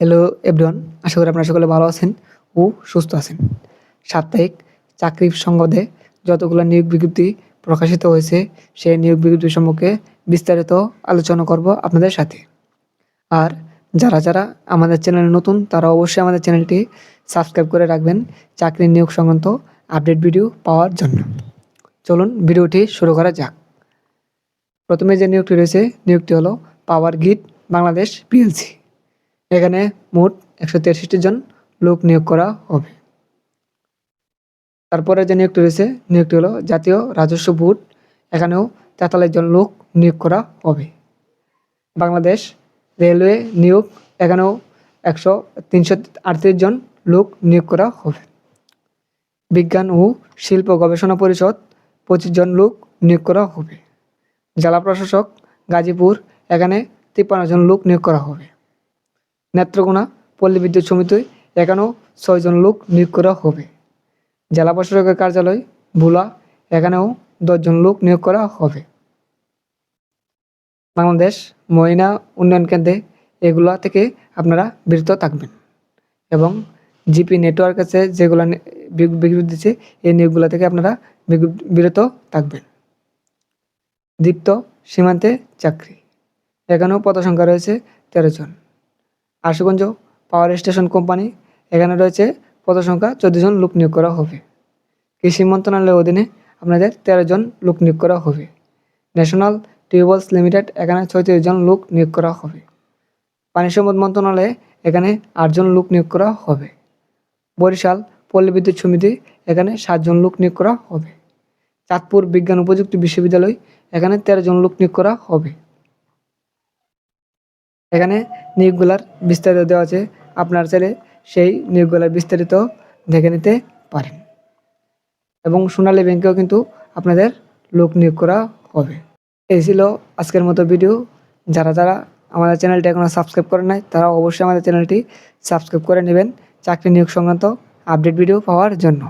Hello everyone আশা করি আপনারা সকলে ভালো আছেন ও সুস্থ আছেন। সাপ্তাহিক চাকরি সংবাদে যতগুলো নিয়োগ বিজ্ঞপ্তি প্রকাশিত হয়েছে, সেই নিয়োগ বিজ্ঞপ্তি সম্পর্কে বিস্তারিত আলোচনা করব আপনাদের সাথে। আর যারা যারা আমাদের চ্যানেলে নতুন, তারা অবশ্যই আমাদের চ্যানেলটি সাবস্ক্রাইব করে রাখবেন চাকরি নিয়োগ সংক্রান্ত আপডেট ভিডিও পাওয়ার জন্য। চলুন ভিডিওটি শুরু করা যাক। প্রথমে যে নিয়োগটি রয়েছে, নিয়োগটি হলো পাওয়ার গ্রিড বাংলাদেশ পিএলসি। এখানে মোট একশো তেষট্টি জন লোক নিয়োগ করা হবে। তারপরে যে নিয়োগটি রয়েছে, নিয়োগটি হলো জাতীয় রাজস্ব বোর্ড। এখানেও তেতাল্লিশ জন লোক নিয়োগ করা হবে। বাংলাদেশ রেলওয়ে নিয়োগ, এখানেও একশো তিনশো আটত্রিশ জন লোক নিয়োগ করা হবে। বিজ্ঞান ও শিল্প গবেষণা পরিষদ, পঁচিশ জন লোক নিয়োগ করা হবে। জেলা প্রশাসক গাজীপুর, এখানে তিপ্পান্ন জন লোক নিয়োগ করা হবে। নেত্রকোনা পল্লী বিদ্যুৎ সমিতি এখানেও ছয়জন লোক নিয়োগ করা হবে। জেলা প্রশাসকের কার্যালয় ভোলা, এখানেও দশজন লোক নিয়োগ করা হবে। বাংলাদেশ মহিলা উন্নয়ন কেন্দ্রে এগুলা থেকে আপনারা বিরত থাকবেন এবং জিপি নেটওয়ার্ক আছে যেগুলো বিজ্ঞপ্তি দিচ্ছে এই নিয়োগগুলো থেকে আপনারা বিরত থাকবেন। দীপ্ত সীমান্তে চাকরি। এখানেও পদসংখ্যা রয়েছে তেরো জন। আশুগঞ্জ পাওয়ার স্টেশন কোম্পানি, এখানে রয়েছে পদসংখ্যা চোদ্দ জন লোক নিয়োগ করা হবে। কৃষি মন্ত্রণালয়ের অধীনে আপনাদের তেরো জন লোক নিয়োগ করা হবে। ন্যাশনাল টিউবওয়েলস লিমিটেড, এখানে ছয়ত্রিশ জন লোক নিয়োগ করা হবে। পানি সম্পদ মন্ত্রণালয়ে, এখানে আটজন লোক নিয়োগ করা হবে। বরিশাল পল্লী বিদ্যুৎ সমিতি, এখানে সাতজন লোক নিয়োগ করা হবে। চাঁদপুর বিজ্ঞান প্রযুক্তি বিশ্ববিদ্যালয়, এখানে তেরো জন লোক নিয়োগ করা হবে। এখানে নিয়োগগুলার বিস্তারিত দেওয়া আছে। আপনার ছেলে সেই নিয়োগগুলার বিস্তারিত দেখে নিতে পারেন। এবং সোনালী ব্যাংকেও কিন্তু আপনাদের লোক নিয়োগ করা হবে। এই ছিল আজকের মতো ভিডিও। যারা যারা আমাদের চ্যানেলটি এখনও সাবস্ক্রাইব করে নাই, তারা অবশ্যই আমাদের চ্যানেলটি সাবস্ক্রাইব করে নেবেন চাকরি নিয়োগ সংক্রান্ত আপডেট ভিডিও পাওয়ার জন্য।